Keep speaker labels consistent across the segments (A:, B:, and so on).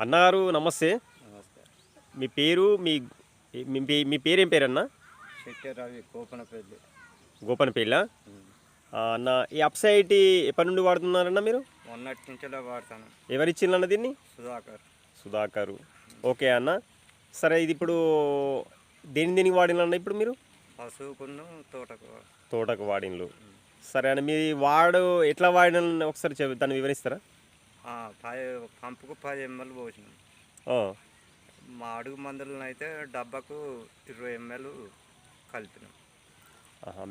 A: అన్నగారు నమస్తే.
B: నమస్తే.
A: మీ పేరు మీ మీ పేరేం పేరన్నా?
B: శెట్టి రవి కోపనపల్లి
A: గోపనపేళ్ళ అన్న ఈ అప్సైట్ ఎప్పటి నుండి వాడుతున్నారన్న మీరు?
B: మొన్నటి నుంచిలా వాడతాను.
A: ఎవరిచ్చిందన్న దీన్ని?
B: సుధాకర్.
A: సుధాకరు. ఓకే అన్న. సరే ఇది ఇప్పుడు దేని దేనికి వాడినన్న ఇప్పుడు మీరు?
B: పశువుకును తోటకు
A: తోటకు వాడినలు సరే అన్న మీ వాడు ఎట్లా వాడిన ఒకసారి చెప్ దాన్ని వివరిస్తారా?
B: పంపుకు పది ఎంఎల్ పోసినాం. మా అడుగు మందులను అయితే డబ్బాకు ఇరవై ఎంఎల్ కలిపినాం.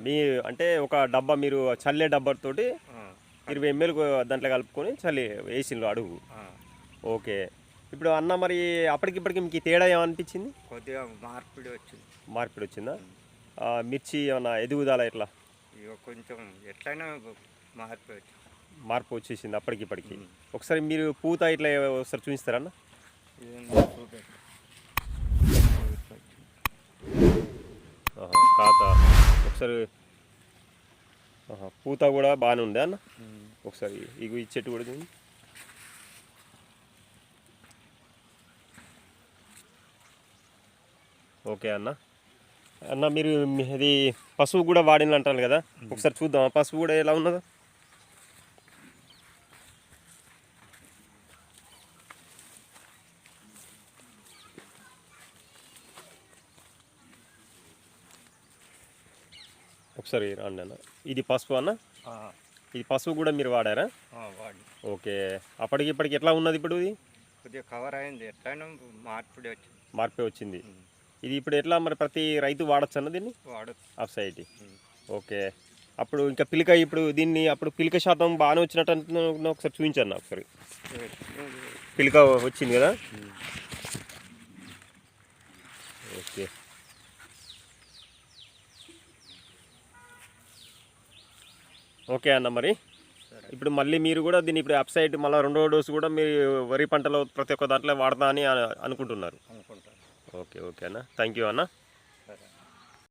A: మీ అంటే ఒక డబ్బా మీరు చల్లే డబ్బాతోటి ఇరవై ఎంఎల్ దాంట్లో కలుపుకొని చల్లి వేసిండ్రు అడుగు. ఓకే. ఇప్పుడు అన్న మరి అప్పటికిప్పటికి మీకు తేడా ఏమనిపించింది?
B: కొద్దిగా మార్పిడి వచ్చింది.
A: మార్పిడి వచ్చిందా? మిర్చి ఏమన్నా ఎదుగుదల ఎట్లా?
B: ఇక కొంచెం ఎట్లయినా మార్పిడి వచ్చింది.
A: మార్పు వచ్చేసింది అప్పటికిప్పటికి ఒకసారి మీరు పూత ఇట్లా ఒకసారి చూపిస్తారా అన్న ఖాత ఒకసారి పూత కూడా బాగానే ఉంది అన్న. ఒకసారి ఇగో ఈ చెట్టు కూడా చూడండి ఓకే అన్న. అన్న మీరు ఇది పశువు కూడా వాడిన అంటారు కదా ఒకసారి చూద్దాం పశువు కూడా ఎలా ఉన్నదో? ఒకసారి రండి అన్న. ఇది పసుపు అన్న? ఇది పసుపు కూడా మీరు వాడారా? ఓకే. అప్పటికి ఇప్పటికి ఎట్లా ఉన్నది ఇప్పుడు ఇది?
B: కొద్దిగా కవర్ అయింది. ఎట్లయినా మార్పిడి వచ్చింది.
A: మార్పే వచ్చింది. ఇది ఇప్పుడు ఎట్లా మరి ప్రతి రైతు వాడచ్చు అన్న దీన్ని?
B: వాడచ్చు.
A: Off side. ఓకే. అప్పుడు ఇంకా పిలిక ఇప్పుడు దీన్ని అప్పుడు పిలిక శాతం బాగానే వచ్చినట్టు అంటున్నా ఒకసారి చూపించాను ఒకసారి. పిలిక వచ్చింది కదా. ఓకే. ఓకే అన్న మరి. ఇప్పుడు మళ్ళీ మీరు కూడా దీన్ని ఇప్పుడు అప్ సైడ్ మళ్ళీ రెండో డోసు కూడా మీరు వరి పంటలో ప్రతి ఒక్క దాంట్లో వాడతా అని అనుకుంటున్నారు.
B: అనుకుంటాను.
A: ఓకే ఓకే అన్న. థ్యాంక్ యూ అన్న.